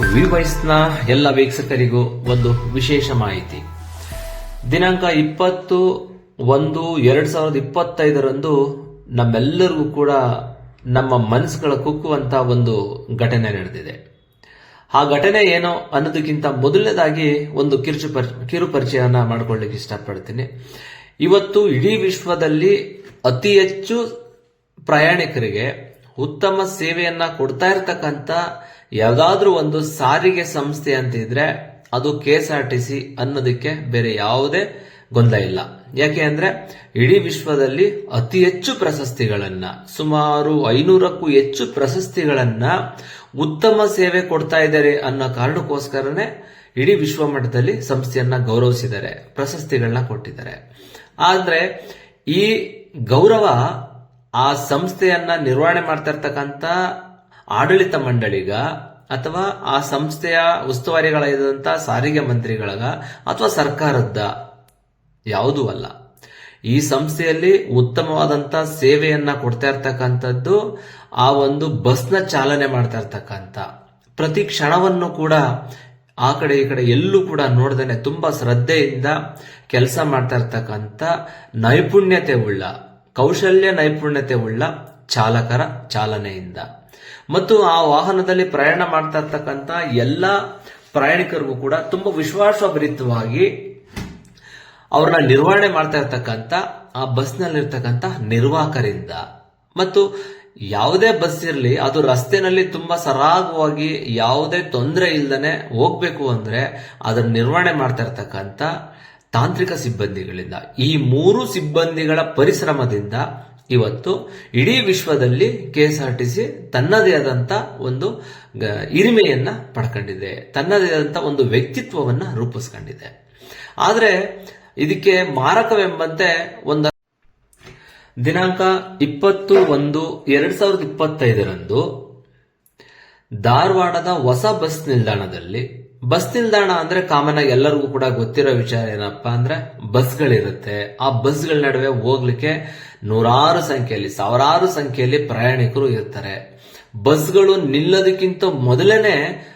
ವಿವೈಸ್ನ ಎಲ್ಲ ವೀಕ್ಷಕರಿಗೂ ಒಂದು ವಿಶೇಷ ಮಾಹಿತಿ. ದಿನಾಂಕ ಇಪ್ಪತ್ತು ಒಂದು ಎರಡ್ ಸಾವಿರದ ಇಪ್ಪತ್ತೈದರಂದು ನಮ್ಮೆಲ್ಲರಿಗೂ ಕೂಡ ನಮ್ಮ ಮನಸ್ಸುಗಳ ಕುಕ್ಕುವಂತ ಒಂದು ಘಟನೆ ನಡೆದಿದೆ. ಆ ಘಟನೆ ಏನು ಅನ್ನೋದಕ್ಕಿಂತ ಮೊದಲನೇದಾಗಿ ಒಂದು ಕಿರುಚು ಕಿರು ಪರಿಚಯನ ಮಾಡ್ಕೊಳ್ಳಿಕ್ಕೆ ಇಷ್ಟಪಡ್ತೀನಿ. ಇವತ್ತು ಇಡೀ ವಿಶ್ವದಲ್ಲಿ ಅತಿ ಹೆಚ್ಚು ಪ್ರಯಾಣಿಕರಿಗೆ ಉತ್ತಮ ಸೇವೆಯನ್ನ ಕೊಡ್ತಾ ಇರತಕ್ಕಂತ ಯಾವ್ದಾದ್ರೂ ಒಂದು ಸಾರಿಗೆ ಸಂಸ್ಥೆ ಅಂತ ಇದ್ರೆ ಅದು K S R T C ಅನ್ನೋದಕ್ಕೆ ಬೇರೆ ಯಾವುದೇ ಗೊಂದಲ ಇಲ್ಲ. ಯಾಕೆ ಅಂದ್ರೆ ಇಡೀ ವಿಶ್ವದಲ್ಲಿ ಅತಿ ಹೆಚ್ಚು ಪ್ರಶಸ್ತಿಗಳನ್ನ, ಸುಮಾರು ಐನೂರಕ್ಕೂ ಹೆಚ್ಚು ಪ್ರಶಸ್ತಿಗಳನ್ನ ಉತ್ತಮ ಸೇವೆ ಕೊಡ್ತಾ ಇದ್ದಾರೆ ಅನ್ನೋ ಕಾರಣಕ್ಕೋಸ್ಕರನೇ ಇಡೀ ವಿಶ್ವ ಮಟ್ಟದಲ್ಲಿ ಸಂಸ್ಥೆಯನ್ನ ಗೌರವಿಸಿದ್ದಾರೆ ಪ್ರಶಸ್ತಿಗಳನ್ನ ಕೊಟ್ಟಿದ್ದಾರೆ. ಆದ್ರೆ ಈ ಗೌರವ ಆ ಸಂಸ್ಥೆಯನ್ನ ನಿರ್ವಹಣೆ ಮಾಡ್ತಾ ಇರ್ತಕ್ಕಂಥ ಆಡಳಿತ ಮಂಡಳಿಗ ಅಥವಾ ಆ ಸಂಸ್ಥೆಯ ಉಸ್ತುವಾರಿಗಳಾದಂಥ ಸಾರಿಗೆ ಮಂತ್ರಿಗಳಗ ಅಥವಾ ಸರ್ಕಾರದ್ದ ಯಾವುದೂ ಅಲ್ಲ. ಈ ಸಂಸ್ಥೆಯಲ್ಲಿ ಉತ್ತಮವಾದಂತ ಸೇವೆಯನ್ನ ಕೊಡ್ತಾ ಇರ್ತಕ್ಕಂಥದ್ದು ಆ ಒಂದು ಬಸ್ನ ಚಾಲನೆ ಮಾಡ್ತಾ ಇರ್ತಕ್ಕಂಥ ಪ್ರತಿ ಕ್ಷಣವನ್ನು ಕೂಡ ಆ ಕಡೆ ಈ ಕಡೆ ಎಲ್ಲೂ ಕೂಡ ನೋಡ್ದೇನೆ ತುಂಬಾ ಶ್ರದ್ಧೆಯಿಂದ ಕೆಲಸ ಮಾಡ್ತಾ ಇರ್ತಕ್ಕಂಥ ನೈಪುಣ್ಯತೆ ಉಳ್ಳ ಕೌಶಲ್ಯ ನೈಪುಣ್ಯತೆ ಉಳ್ಳ ಚಾಲಕರ ಚಾಲನೆಯಿಂದ. ಮತ್ತು ಆ ವಾಹನದಲ್ಲಿ ಪ್ರಯಾಣ ಮಾಡ್ತಾ ಇರ್ತಕ್ಕಂಥ ಎಲ್ಲ ಪ್ರಯಾಣಿಕರಿಗೂ ಕೂಡ ತುಂಬಾ ವಿಶ್ವಾಸಭರಿತವಾಗಿ ಅವ್ರನ್ನ ನಿರ್ವಹಣೆ ಮಾಡ್ತಾ ಇರ್ತಕ್ಕಂಥ, ಆ ಬಸ್ನಲ್ಲಿರ್ತಕ್ಕಂಥ ನಿರ್ವಾಹಕರಿಂದ. ಮತ್ತು ಯಾವುದೇ ಬಸ್ ಇರಲಿ, ಅದು ರಸ್ತೆನಲ್ಲಿ ತುಂಬಾ ಸರಾಗವಾಗಿ ಯಾವುದೇ ತೊಂದರೆ ಇಲ್ಲದೆ ಹೋಗ್ಬೇಕು ಅಂದ್ರೆ ಅದನ್ನ ನಿರ್ವಹಣೆ ಮಾಡ್ತಾ ಇರ್ತಕ್ಕಂಥ ತಾಂತ್ರಿಕ ಸಿಬ್ಬಂದಿಗಳಿಂದ. ಈ ಮೂರು ಸಿಬ್ಬಂದಿಗಳ ಪರಿಶ್ರಮದಿಂದ ಇವತ್ತು ಇಡೀ ವಿಶ್ವದಲ್ಲಿ K S R T C ತನ್ನದೇ ಆದಂತ ಒಂದು ಹಿರಿಮೆಯನ್ನ ಪಡ್ಕೊಂಡಿದೆ. ತನ್ನದೇ ಆದಂತ ಒಂದು ವ್ಯಕ್ತಿತ್ವವನ್ನ ರೂಪಿಸ್ಕೊಂಡಿದೆ. ಆದ್ರೆ ಇದಕ್ಕೆ ಮಾರಕವೆಂಬಂತೆ ಒಂದು ದಿನಾಂಕ ಇಪ್ಪತ್ತು ಒಂದು ಎರಡ್ ಸಾವಿರದ ಇಪ್ಪತ್ತೈದರಂದು ಧಾರವಾಡದ ಹೊಸ ಬಸ್ ನಿಲ್ದಾಣದಲ್ಲಿ ಬಸ್ ನಿಲ್ದಾಣ ಅಂದ್ರೆ ಕಾಮನ್ ಆಗಿ ಎಲ್ಲರಿಗೂ ಕೂಡ ಗೊತ್ತಿರೋ ವಿಚಾರ ಏನಪ್ಪಾ ಅಂದ್ರೆ ಬಸ್ಗಳಿರುತ್ತೆ. ಆ ಬಸ್ಗಳ ನಡುವೆ ಹೋಗ್ಲಿಕ್ಕೆ ನೂರಾರು ಸಂಖ್ಯೆಯಲ್ಲಿ, ಸಾವಿರಾರು ಸಂಖ್ಯೆಯಲ್ಲಿ ಪ್ರಯಾಣಿಕರು ಇರ್ತಾರೆ. ಬಸ್ಗಳು ನಿಲ್ಲೋದಕ್ಕಿಂತ ಮೊದಲೇನೆ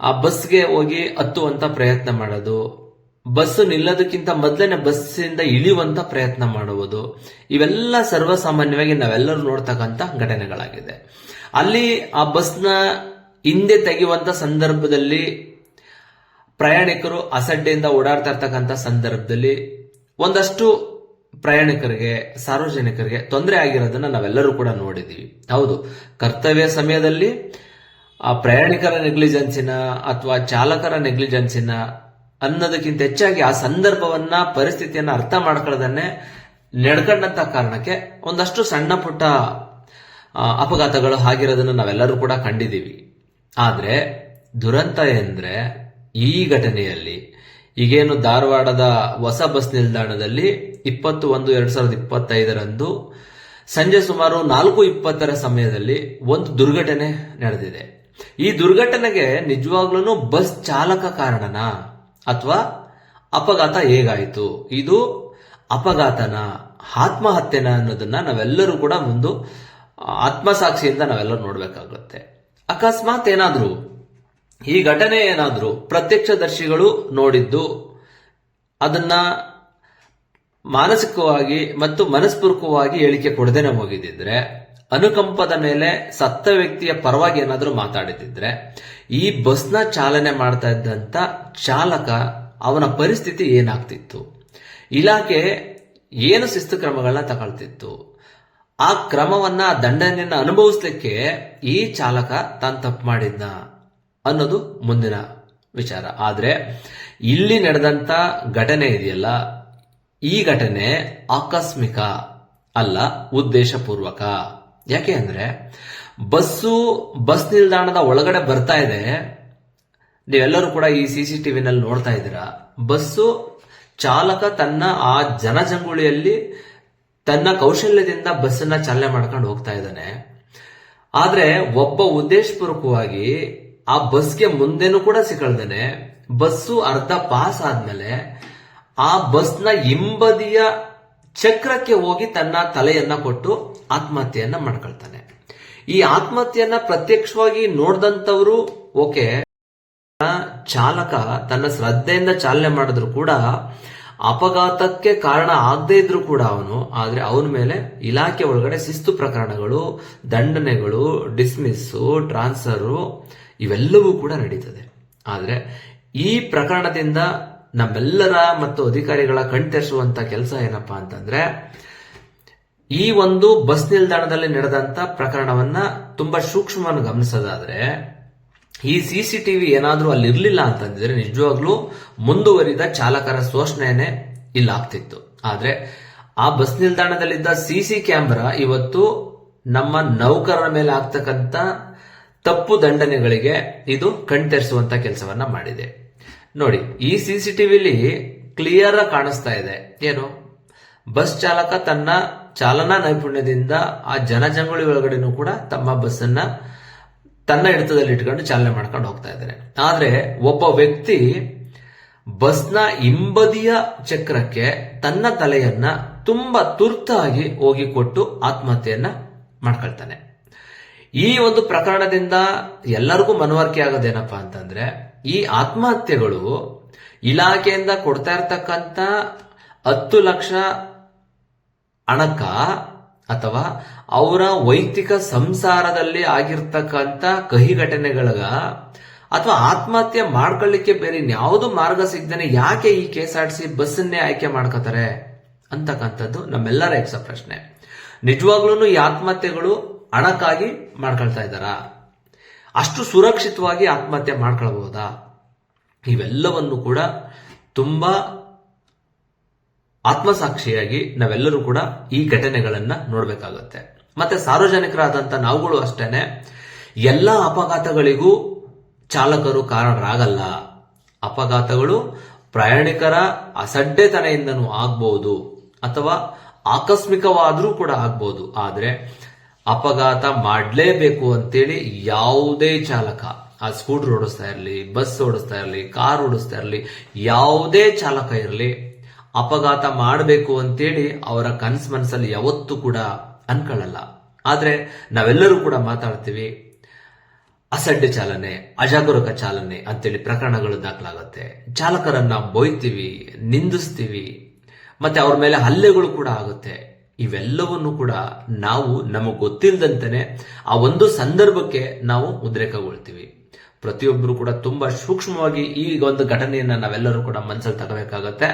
ಆ ಬಸ್ಗೆ ಹೋಗಿ ಹತ್ತುವಂತ ಪ್ರಯತ್ನ ಮಾಡೋದು. ಬಸ್ ನಿಲ್ಲೋದಕ್ಕಿಂತ ಮೊದಲೇನೆ ಬಸ್ಸಿಂದ ಇಳಿಯುವಂತ ಪ್ರಯತ್ನ ಮಾಡುವುದು. ಇವೆಲ್ಲ ಸರ್ವಸಾಮಾನ್ಯವಾಗಿ ನಾವೆಲ್ಲರೂ ನೋಡ್ತಕ್ಕಂಥ ಘಟನೆಗಳಾಗಿದೆ. ಅಲ್ಲಿ ಆ ಬಸ್ನ ಹಿಂದೆ ತೆಗೆಯುವಂತ ಸಂದರ್ಭದಲ್ಲಿ ಪ್ರಯಾಣಿಕರು ಅಸಡ್ಡೆಯಿಂದ ಓಡಾಡ್ತಾ ಇರ್ತಕ್ಕಂಥ ಸಂದರ್ಭದಲ್ಲಿ ಒಂದಷ್ಟು ಪ್ರಯಾಣಿಕರಿಗೆ, ಸಾರ್ವಜನಿಕರಿಗೆ ತೊಂದರೆ ಆಗಿರೋದನ್ನ ನಾವೆಲ್ಲರೂ ಕೂಡ ನೋಡಿದೀವಿ. ಹೌದು, ಕರ್ತವ್ಯ ಸಮಯದಲ್ಲಿ ಆ ಪ್ರಯಾಣಿಕರ ನೆಗ್ಲಿಜೆನ್ಸಿನ ಅಥವಾ ಚಾಲಕರ ನೆಗ್ಲಿಜೆನ್ಸಿನ ಅನ್ನೋದಕ್ಕಿಂತ ಹೆಚ್ಚಾಗಿ ಆ ಸಂದರ್ಭವನ್ನ, ಪರಿಸ್ಥಿತಿಯನ್ನ ಅರ್ಥ ಮಾಡ್ಕೊಳ್ಳೋದನ್ನೇ ನಡ್ಕೊಂಡಂತ ಕಾರಣಕ್ಕೆ ಒಂದಷ್ಟು ಸಣ್ಣ ಪುಟ್ಟ ಅಪಘಾತಗಳು ಆಗಿರೋದನ್ನ ನಾವೆಲ್ಲರೂ ಕೂಡ ಕಂಡಿದ್ದೀವಿ ಆದ್ರೆ ದುರಂತ ಎಂದ್ರೆ ಈ ಘಟನೆಯಲ್ಲಿ ಈಗೇನು ಧಾರವಾಡದ ಹೊಸ ಬಸ್ ನಿಲ್ದಾಣದಲ್ಲಿ ಇಪ್ಪತ್ತು ಒಂದು ಎರಡ್ ಸಾವಿರದ ಇಪ್ಪತ್ತೈದರಂದು ಸಂಜೆ ಸುಮಾರು ನಾಲ್ಕು ಇಪ್ಪತ್ತರ ಸಮಯದಲ್ಲಿ ಒಂದು ದುರ್ಘಟನೆ ನಡೆದಿದೆ. ಈ ದುರ್ಘಟನೆಗೆ ನಿಜವಾಗ್ಲೂ ಬಸ್ ಚಾಲಕ ಕಾರಣನಾ ಅಥವಾ ಅಪಘಾತ ಹೇಗಾಯಿತು? ಇದು ಅಪಘಾತನ, ಆತ್ಮಹತ್ಯೆನ ಅನ್ನೋದನ್ನ ನಾವೆಲ್ಲರೂ ಕೂಡ ಒಂದು ಆತ್ಮಸಾಕ್ಷಿಯಿಂದ ನಾವೆಲ್ಲರೂ ನೋಡ್ಬೇಕಾಗುತ್ತೆ. ಅಕಸ್ಮಾತ್ ಏನಾದ್ರೂ ಈ ಘಟನೆ ಏನಾದರೂ ಪ್ರತ್ಯಕ್ಷದರ್ಶಿಗಳು ನೋಡಿದ್ದು ಅದನ್ನ ಮಾನಸಿಕವಾಗಿ ಮತ್ತು ಮನಸ್ಪೂರ್ವಕವಾಗಿ ಹೇಳಿಕೆ ಕೊಡದೇನೆ ಹೋಗಿದ್ದಿದ್ರೆ ಅನುಕಂಪದ ಮೇಲೆ ಸತ್ತ ವ್ಯಕ್ತಿಯ ಪರವಾಗಿ ಏನಾದರೂ ಮಾತಾಡಿದಿದ್ರೆ ಈ ಬಸ್ನ ಚಾಲನೆ ಮಾಡ್ತಾ ಇದ್ದಂತ ಚಾಲಕ ಅವನ ಪರಿಸ್ಥಿತಿ ಏನಾಗ್ತಿತ್ತು? ಇಲಾಖೆ ಏನು ಶಿಸ್ತು ಕ್ರಮಗಳನ್ನ ತಗೊಳ್ತಿತ್ತು? ಆ ಕ್ರಮವನ್ನ ದಂಡನೆಯನ್ನ ಅನುಭವಿಸ್ಲಿಕ್ಕೆ ಈ ಚಾಲಕ ತಾನು ತಪ್ಪು ಮಾಡಿದ್ನ? ಅನ್ನೋದು ಮುಂದಿನ ವಿಚಾರ. ಆದರೆ ಇಲ್ಲಿ ನಡೆದಂತ ಘಟನೆ ಇದೆಯಲ್ಲ, ಈ ಘಟನೆ ಆಕಸ್ಮಿಕ ಅಲ್ಲ, ಉದ್ದೇಶಪೂರ್ವಕ. ಯಾಕೆ ಅಂದರೆ ಬಸ್ಸು, ಬಸ್ ನಿಲ್ದಾಣದ ಒಳಗಡೆ ಬರ್ತಾ ಇದೆ. ನೀವೆಲ್ಲರೂ ಕೂಡ ಈ ಸಿ ಸಿ ಟಿವಿನಲ್ಲಿ ನೋಡ್ತಾ ಇದ್ದೀರಾ. ಬಸ್ಸು ಚಾಲಕ ತನ್ನ ಆ ಜನಜಂಗುಳಿಯಲ್ಲಿ ತನ್ನ ಕೌಶಲ್ಯದಿಂದ ಬಸ್ಸನ್ನ ಚಾಲನೆ ಮಾಡ್ಕೊಂಡು ಹೋಗ್ತಾ ಇದ್ದಾನೆ. ಆದರೆ ಒಬ್ಬ ಉದ್ದೇಶಪೂರ್ವಕವಾಗಿ ಆ ಬಸ್ಗೆ ಮುಂದೆನೂ ಕೂಡ ಸಿಕ್ಕಳ್ದೇನೆ. ಬಸ್ಸು ಅರ್ಧ ಪಾಸ್ ಆದ್ಮೇಲೆ ಆ ಬಸ್ನ ಹಿಂಬದಿಯ ಚಕ್ರಕ್ಕೆ ಹೋಗಿ ತನ್ನ ತಲೆಯನ್ನ ಕೊಟ್ಟು ಆತ್ಮಹತ್ಯೆಯನ್ನ ಮಾಡ್ಕೊಳ್ತಾನೆ. ಈ ಆತ್ಮಹತ್ಯೆಯನ್ನ ಪ್ರತ್ಯಕ್ಷವಾಗಿ ನೋಡ್ದಂತವ್ರು ಓಕೆ, ಚಾಲಕ ತನ್ನ ಶ್ರದ್ಧೆಯಿಂದ ಚಾಲನೆ ಮಾಡಿದ್ರು ಕೂಡ ಅಪಘಾತಕ್ಕೆ ಕಾರಣ ಆಗದೇ ಇದ್ರು ಕೂಡ ಅವನು. ಆದ್ರೆ ಅವನ ಮೇಲೆ ಇಲಾಖೆ ಒಳಗಡೆ ಶಿಸ್ತು ಪ್ರಕರಣಗಳು, ದಂಡನೆಗಳು ಡಿಸ್ಮಿಸ್ಸು ಟ್ರಾನ್ಸ್ಫರು ಇವೆಲ್ಲವೂ ಕೂಡ ನಡೀತದೆ. ಆದರೆ ಈ ಪ್ರಕರಣದಿಂದ ನಮ್ಮೆಲ್ಲರ ಮತ್ತು ಅಧಿಕಾರಿಗಳ ಕಣ್ತೆರೆಸುವಂತ ಕೆಲಸ ಏನಪ್ಪಾ ಅಂತಂದ್ರೆ, ಈ ಒಂದು ಬಸ್ ನಿಲ್ದಾಣದಲ್ಲಿ ನಡೆದಂತ ಪ್ರಕರಣವನ್ನ ತುಂಬಾ ಸೂಕ್ಷ್ಮವಾಗಿ ಗಮನಿಸೋದಾದ್ರೆ, ಈ ಸಿ ಸಿ ಟಿವಿ ಏನಾದ್ರೂ ಅಲ್ಲಿ ಇರ್ಲಿಲ್ಲ ಅಂತಂದಿದ್ರೆ ನಿಜವಾಗ್ಲೂ ಮುಂದುವರಿದ ಚಾಲಕರ ಶೋಷಣೆನೆ ಇಲ್ಲ ಆಗ್ತಿತ್ತು. ಆದ್ರೆ ಆ ಬಸ್ ನಿಲ್ದಾಣದಲ್ಲಿದ್ದ ಸಿ ಸಿ ಕ್ಯಾಮ್ರಾ ಇವತ್ತು ನಮ್ಮ ನೌಕರರ ಮೇಲೆ ಆಗ್ತಕ್ಕಂತ ತಪ್ಪು ದಂಡನೆಗಳಿಗೆ ಇದು ಕಣ್ತೆರೆಸುವಂತ ಕೆಲಸವನ್ನ ಮಾಡಿದೆ. ನೋಡಿ, ಈ ಸಿ ಸಿ ಟಿವಿಲಿ ಕ್ಲಿಯರ್ ಕಾಣಿಸ್ತಾ ಇದೆ. ಏನು? ಬಸ್ ಚಾಲಕ ತನ್ನ ಚಾಲನಾ ನೈಪುಣ್ಯದಿಂದ ಆ ಜನಜಂಗುಳಿ ಒಳಗಡೆನೂ ಕೂಡ ತಮ್ಮ ಬಸ್ ಅನ್ನ ತನ್ನ ಹಿಡಿತದಲ್ಲಿ ಇಟ್ಕೊಂಡು ಚಾಲನೆ ಮಾಡ್ಕೊಂಡು ಹೋಗ್ತಾ ಇದ್ದಾರೆ. ಆದ್ರೆ ಒಬ್ಬ ವ್ಯಕ್ತಿ ಬಸ್ನ ಹಿಂಬದಿಯ ಚಕ್ರಕ್ಕೆ ತನ್ನ ತಲೆಯನ್ನ ತುಂಬಾ ತುರ್ತಾಗಿ ಹೋಗಿ ಕೊಟ್ಟು ಆತ್ಮಹತ್ಯೆಯನ್ನ ಮಾಡ್ಕೊಳ್ತಾನೆ. ಈ ಒಂದು ಪ್ರಕರಣದಿಂದ ಎಲ್ಲರಿಗೂ ಮನವರಿಕೆ ಆಗೋದೇನಪ್ಪ ಅಂತಂದ್ರೆ, ಈ ಆತ್ಮಹತ್ಯೆಗಳು ಇಲಾಖೆಯಿಂದ ಕೊಡ್ತಾ ಇರ್ತಕ್ಕಂಥ ಹತ್ತು ಲಕ್ಷ ಹಣಕ ಅಥವಾ ಅವರ ವೈಯಕ್ತಿಕ ಸಂಸಾರದಲ್ಲಿ ಆಗಿರ್ತಕ್ಕಂಥ ಕಹಿ ಘಟನೆಗಳಗ ಅಥವಾ ಆತ್ಮಹತ್ಯೆ ಮಾಡ್ಕೊಳ್ಳಿಕ್ಕೆ ಬೇರೆ ಯಾವುದು ಮಾರ್ಗ ಸಿಗ್ದೇನೆ ಯಾಕೆ ಈ ಕೆ ಎಸ್ ಆರ್ ಬಸ್ಸನ್ನೇ ಆಯ್ಕೆ ಮಾಡ್ಕೋತಾರೆ ಅಂತಕ್ಕಂಥದ್ದು ನಮ್ಮೆಲ್ಲರ ಎಕ್ಸ ಪ್ರಶ್ನೆ ನಿಜವಾಗ್ಲೂ ಈ ಆತ್ಮಹತ್ಯೆಗಳು ಹಣಕ್ಕಾಗಿ ಮಾಡ್ಕೊಳ್ತಾ ಇದ್ದಾರಾ? ಅಷ್ಟು ಸುರಕ್ಷಿತವಾಗಿ ಆತ್ಮಹತ್ಯೆ ಮಾಡ್ಕೊಳ್ಬಹುದಾ? ಇವೆಲ್ಲವನ್ನು ಕೂಡ ತುಂಬಾ ಆತ್ಮಸಾಕ್ಷಿಯಾಗಿ ನಾವೆಲ್ಲರೂ ಕೂಡ ಈ ಘಟನೆಗಳನ್ನ ನೋಡ್ಬೇಕಾಗತ್ತೆ. ಮತ್ತೆ ಸಾರ್ವಜನಿಕರಾದಂತ ನಾವುಗಳು ಅಷ್ಟೇನೆ, ಎಲ್ಲ ಅಪಘಾತಗಳಿಗೂ ಚಾಲಕರು ಕಾರಣರಾಗಲ್ಲ. ಅಪಘಾತಗಳು ಪ್ರಯಾಣಿಕರ ಅಸಡ್ಡೆತನೆಯಿಂದನೂ ಆಗ್ಬಹುದು ಅಥವಾ ಆಕಸ್ಮಿಕವಾದರೂ ಕೂಡ ಆಗ್ಬಹುದು ಆದ್ರೆ ಅಪಘಾತ ಮಾಡಲೇಬೇಕು ಅಂತೇಳಿ ಯಾವುದೇ ಚಾಲಕ, ಆ ಸ್ಕೂಟರ್ ಓಡಿಸ್ತಾ ಇರಲಿ, ಬಸ್ ಓಡಿಸ್ತಾ ಇರಲಿ, ಕಾರ್ ಓಡಿಸ್ತಾ ಇರಲಿ, ಯಾವುದೇ ಚಾಲಕ ಇರಲಿ, ಅಪಘಾತ ಮಾಡಬೇಕು ಅಂತೇಳಿ ಅವರ ಕನಸು ಮನಸ್ಸಲ್ಲಿ ಯಾವತ್ತೂ ಕೂಡ ಅನ್ಕೊಳ್ಳಲ್ಲ ಆದ್ರೆ ನಾವೆಲ್ಲರೂ ಕೂಡ ಮಾತಾಡ್ತೀವಿ, ಅಸಡ್ಡೆ ಚಾಲನೆ, ಅಜಾಗರೂಕ ಚಾಲನೆ ಅಂತೇಳಿ ಪ್ರಕರಣಗಳು ದಾಖಲಾಗುತ್ತೆ. ಚಾಲಕರನ್ನ ಬೊಯ್ತೀವಿ, ನಿಂದಿಸ್ತೀವಿ, ಮತ್ತೆ ಅವ್ರ ಮೇಲೆ ಹಲ್ಲೆಗಳು ಕೂಡ ಆಗುತ್ತೆ. ಇವೆಲ್ಲವನ್ನು ಕೂಡ ನಾವು ನಮಗೆ ಗೊತ್ತಿಲ್ಲದಂತೆನೆ ಆ ಒಂದು ಸಂದರ್ಭಕ್ಕೆ ನಾವು ಉದ್ರೇಕಗೊಳ್ತೀವಿ. ಪ್ರತಿಯೊಬ್ಬರು ಕೂಡ ತುಂಬಾ ಸೂಕ್ಷ್ಮವಾಗಿ ಈ ಒಂದು ಘಟನೆಯನ್ನ ನಾವೆಲ್ಲರೂ ಕೂಡ ಮನಸ್ಸಲ್ಲಿ ತಗೋಬೇಕಾಗತ್ತೆ.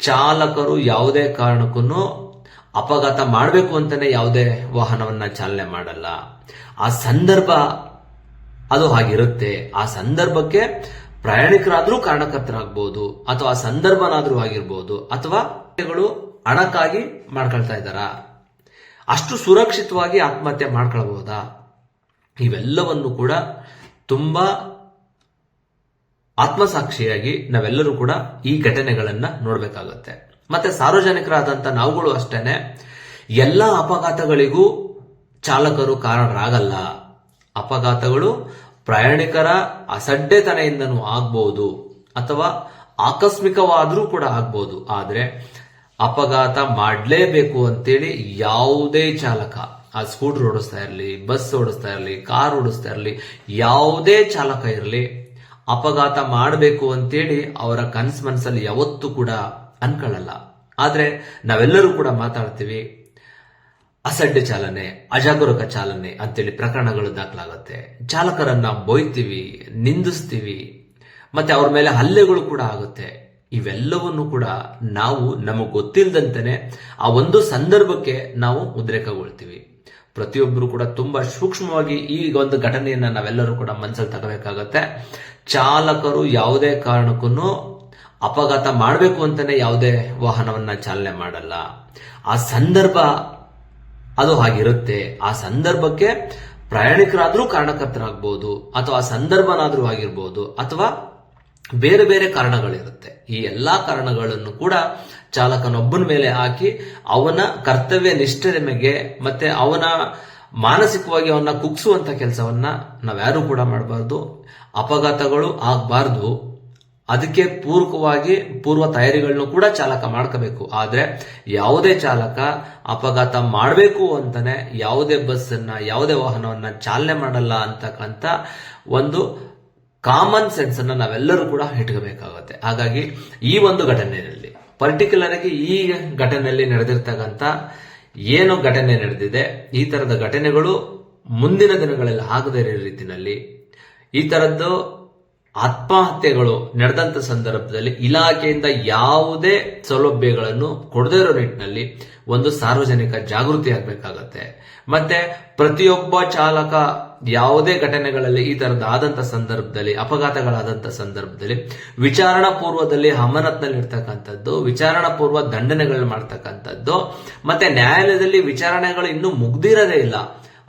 ಚಾಲಕರು ಯಾವುದೇ ಕಾರಣಕ್ಕೂ ಅಪಘಾತ ಮಾಡಬೇಕು ಅಂತಾನೆ ಯಾವುದೇ ವಾಹನವನ್ನ ಚಾಲನೆ ಮಾಡಲ್ಲ. ಆ ಸಂದರ್ಭ ಅದು ಹಾಗಿರುತ್ತೆ. ಆ ಸಂದರ್ಭಕ್ಕೆ ಪ್ರಯಾಣಿಕರಾದ್ರೂ ಕಾರಣಕರ್ತರಾಗ್ಬೋದು, ಅಥವಾ ಸಂದರ್ಭನಾದ್ರೂ ಆಗಿರ್ಬೋದು, ಅಥವಾ ಹಣಕ್ಕಾಗಿ ಮಾಡ್ಕೊಳ್ತಾ ಇದ್ದಾರಾ? ಅಷ್ಟು ಸುರಕ್ಷಿತವಾಗಿ ಆತ್ಮಹತ್ಯೆ ಮಾಡ್ಕೊಳ್ಬಹುದಾ? ಇವೆಲ್ಲವನ್ನು ಕೂಡ ತುಂಬಾ ಆತ್ಮಸಾಕ್ಷಿಯಾಗಿ ನಾವೆಲ್ಲರೂ ಕೂಡ ಈ ಘಟನೆಗಳನ್ನ ನೋಡಬೇಕಾಗತ್ತೆ. ಮತ್ತೆ ಸಾರ್ವಜನಿಕರಾದಂತ ನಾವುಗಳು ಅಷ್ಟೇನೆ, ಎಲ್ಲ ಅಪಘಾತಗಳಿಗೂ ಚಾಲಕರು ಕಾರಣರಾಗಲ್ಲ. ಅಪಘಾತಗಳು ಪ್ರಯಾಣಿಕರ ಅಸಡ್ಡೆತನೆಯಿಂದನೂ ಆಗ್ಬಹುದು ಅಥವಾ ಆಕಸ್ಮಿಕವಾದರೂ ಕೂಡ ಆಗ್ಬಹುದು ಆದ್ರೆ ಅಪಘಾತ ಮಾಡಲೇಬೇಕು ಅಂತೇಳಿ ಯಾವುದೇ ಚಾಲಕ, ಆ ಸ್ಕೂಟರ್ ಓಡಿಸ್ತಾ ಇರಲಿ, ಬಸ್ ಓಡಿಸ್ತಾ ಇರಲಿ, ಕಾರ್ ಓಡಿಸ್ತಾ ಇರಲಿ, ಯಾವುದೇ ಚಾಲಕ ಇರಲಿ, ಅಪಘಾತ ಮಾಡಬೇಕು ಅಂತೇಳಿ ಅವರ ಕನ್ಸ್ ಮನಸ್ಸಲ್ಲಿ ಯಾವತ್ತೂ ಕೂಡ ಅನ್ಕೊಳ್ಳಲ್ಲ. ಆದ್ರೆ ನಾವೆಲ್ಲರೂ ಕೂಡ ಮಾತಾಡ್ತೀವಿ, ಅಸಡ್ಡೆ ಚಾಲನೆ, ಅಜಾಗರೂಕ ಚಾಲನೆ ಅಂತೇಳಿ ಪ್ರಕರಣಗಳು ದಾಖಲಾಗುತ್ತೆ. ಚಾಲಕರನ್ನ ಬೊಯ್ತೀವಿ, ನಿಂದಿಸ್ತೀವಿ, ಮತ್ತೆ ಅವ್ರ ಮೇಲೆ ಹಲ್ಲೆಗಳು ಕೂಡ ಆಗುತ್ತೆ. ಇವೆಲ್ಲವನ್ನು ಕೂಡ ನಾವು ನಮಗೆ ಗೊತ್ತಿಲ್ಲದಂತೆ ಆ ಒಂದು ಸಂದರ್ಭಕ್ಕೆ ನಾವು ಉದ್ರೇಕಗೊಳ್ತೀವಿ. ಪ್ರತಿಯೊಬ್ಬರು ಕೂಡ ತುಂಬಾ ಸೂಕ್ಷ್ಮವಾಗಿ ಈ ಒಂದು ಘಟನೆಯನ್ನ ನಾವೆಲ್ಲರೂ ಕೂಡ ಮನಸ್ಸಲ್ಲಿ ತಗೋಬೇಕಾಗತ್ತೆ. ಚಾಲಕರು ಯಾವುದೇ ಕಾರಣಕ್ಕೂ ಅಪಘಾತ ಮಾಡಬೇಕು ಅಂತಾನೆ ಯಾವುದೇ ವಾಹನವನ್ನ ಚಾಲನೆ ಮಾಡಲ್ಲ. ಆ ಸಂದರ್ಭ ಅದು ಹಾಗಿರುತ್ತೆ. ಆ ಸಂದರ್ಭಕ್ಕೆ ಪ್ರಯಾಣಿಕರಾದ್ರೂ ಕಾರಣಕರ್ತರಾಗ್ಬೋದು, ಅಥವಾ ಸಂದರ್ಭನಾದ್ರೂ ಆಗಿರ್ಬೋದು, ಅಥವಾ ಬೇರೆ ಬೇರೆ ಕಾರಣಗಳಿರುತ್ತೆ. ಈ ಎಲ್ಲಾ ಕಾರಣಗಳನ್ನು ಕೂಡ ಚಾಲಕನೊಬ್ಬನ ಮೇಲೆ ಹಾಕಿ ಅವನ ಕರ್ತವ್ಯ ನಿಷ್ಠೆ ನಿಮಗೆ ಮತ್ತೆ ಅವನ ಮಾನಸಿಕವಾಗಿ ಅವನ್ನ ಕುಗ್ಸುವಂತ ಕೆಲಸವನ್ನ ನಾವ್ಯಾರು ಕೂಡ ಮಾಡಬಾರ್ದು. ಅಪಘಾತಗಳು ಆಗಬಾರ್ದು. ಅದಕ್ಕೆ ಪೂರಕವಾಗಿ ಪೂರ್ವ ತಯಾರಿಗಳನ್ನು ಕೂಡ ಚಾಲಕ ಮಾಡ್ಕೋಬೇಕು. ಆದ್ರೆ ಯಾವುದೇ ಚಾಲಕ ಅಪಘಾತ ಮಾಡಬೇಕು ಅಂತಾನೆ ಯಾವುದೇ ಬಸ್ ಅನ್ನ ಯಾವುದೇ ವಾಹನವನ್ನ ಚಾಲನೆ ಮಾಡಲ್ಲ ಅಂತಕ್ಕಂಥ ಒಂದು ಕಾಮನ್ ಸೆನ್ಸ್ ಅನ್ನ ನಾವೆಲ್ಲರೂ ಕೂಡ ಇಟ್ಕೋಬೇಕಾಗುತ್ತೆ. ಹಾಗಾಗಿ ಈ ಒಂದು ಘಟನೆಯಲ್ಲಿ ಪರ್ಟಿಕ್ಯುಲರ್ ಆಗಿ ಈ ಘಟನೆಯಲ್ಲಿ ನಡೆದಿರ್ತಕ್ಕಂಥ ಏನು ಘಟನೆ ನಡೆದಿದೆ, ಈ ತರದ ಘಟನೆಗಳು ಮುಂದಿನ ದಿನಗಳಲ್ಲಿ ಆಗದೇ ಇರೋ ರೀತಿಯಲ್ಲಿ, ಈ ತರದ್ದು ಆತ್ಮಹತ್ಯೆಗಳು ನಡೆದಂತ ಸಂದರ್ಭದಲ್ಲಿ ಇಲಾಖೆಯಿಂದ ಯಾವುದೇ ಸೌಲಭ್ಯಗಳನ್ನು ಕೊಡದೇ ಇರೋ ನಿಟ್ಟಿನಲ್ಲಿ ಒಂದು ಸಾರ್ವಜನಿಕ ಜಾಗೃತಿ ಆಗಬೇಕಾಗತ್ತೆ. ಮತ್ತೆ ಪ್ರತಿಯೊಬ್ಬ ಚಾಲಕ ಯಾವುದೇ ಘಟನೆಗಳಲ್ಲಿ ಈ ತರದ ಆದಂತ ಸಂದರ್ಭದಲ್ಲಿ, ಅಪಘಾತಗಳಾದಂತ ಸಂದರ್ಭದಲ್ಲಿ ವಿಚಾರಣಾ ಪೂರ್ವದಲ್ಲಿ ಅಮಾನತ್ನಲ್ಲಿ ಇರ್ತಕ್ಕಂಥದ್ದು, ವಿಚಾರಣಾ ಪೂರ್ವ ದಂಡನೆಗಳನ್ನ ಮಾಡ್ತಕ್ಕಂಥದ್ದು, ಮತ್ತೆ ನ್ಯಾಯಾಲಯದಲ್ಲಿ ವಿಚಾರಣೆಗಳು ಇನ್ನೂ ಮುಗ್ದಿರೋದೇ ಇಲ್ಲ.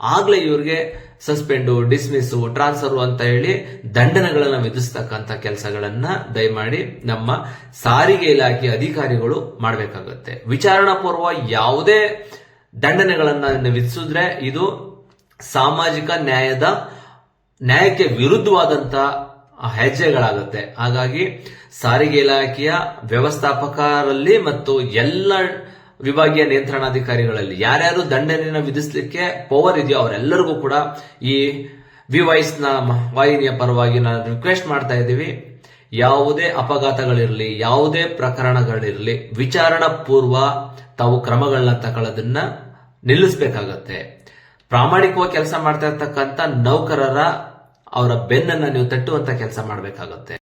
ಆಗ್ಲೇ ಇವ್ರಿಗೆ ಸಸ್ಪೆಂಡು, ಡಿಸ್ಮಿಸ್ಸು, ಟ್ರಾನ್ಸ್ಫರು ಅಂತ ಹೇಳಿ ದಂಡನೆಗಳನ್ನು ವಿಧಿಸ್ತಕ್ಕಂಥ ಕೆಲಸಗಳನ್ನ ದಯಮಾಡಿ ನಮ್ಮ ಸಾರಿಗೆ ಇಲಾಖೆ ಅಧಿಕಾರಿಗಳು ಮಾಡಬೇಕಾಗುತ್ತೆ. ವಿಚಾರಣಾ ಪೂರ್ವ ಯಾವುದೇ ದಂಡನೆಗಳನ್ನು ವಿಧಿಸಿದ್ರೆ ಇದು ಸಾಮಾಜಿಕ ನ್ಯಾಯದ, ನ್ಯಾಯಕ್ಕೆ ವಿರುದ್ಧವಾದಂತ ಹೆಜ್ಜೆಗಳಾಗುತ್ತೆ. ಹಾಗಾಗಿ ಸಾರಿಗೆ ಇಲಾಖೆಯ ವ್ಯವಸ್ಥಾಪಕರಲ್ಲಿ ಮತ್ತು ಎಲ್ಲ ವಿಭಾಗೀಯ ನಿಯಂತ್ರಣಾಧಿಕಾರಿಗಳಲ್ಲಿ ಯಾರ್ಯಾರು ದಂಡನೆಯನ್ನು ವಿಧಿಸಲಿಕ್ಕೆ ಪವರ್ ಇದೆಯೋ ಅವರೆಲ್ಲರಿಗೂ ಕೂಡ ಈ ವಿ ನ ವಾಹಿನಿಯ ಪರವಾಗಿ ನಾನು ರಿಕ್ವೆಸ್ಟ್ ಮಾಡ್ತಾ ಇದ್ದೀವಿ. ಯಾವುದೇ ಅಪಘಾತಗಳಿರಲಿ, ಯಾವುದೇ ಪ್ರಕರಣಗಳಿರಲಿ ವಿಚಾರಣಾ ಪೂರ್ವ ತಾವು ಕ್ರಮಗಳನ್ನ ತಗೊಳ್ಳೋದನ್ನ ನಿಲ್ಲಿಸಬೇಕಾಗತ್ತೆ. ಪ್ರಾಮಾಣಿಕವಾಗಿ ಕೆಲಸ ಮಾಡ್ತಾ ಇರ್ತಕ್ಕಂಥ ನೌಕರರ ಅವರ ಬೆನ್ನನ್ನು ನೀವು ತಟ್ಟುವಂತ ಕೆಲಸ ಮಾಡಬೇಕಾಗತ್ತೆ.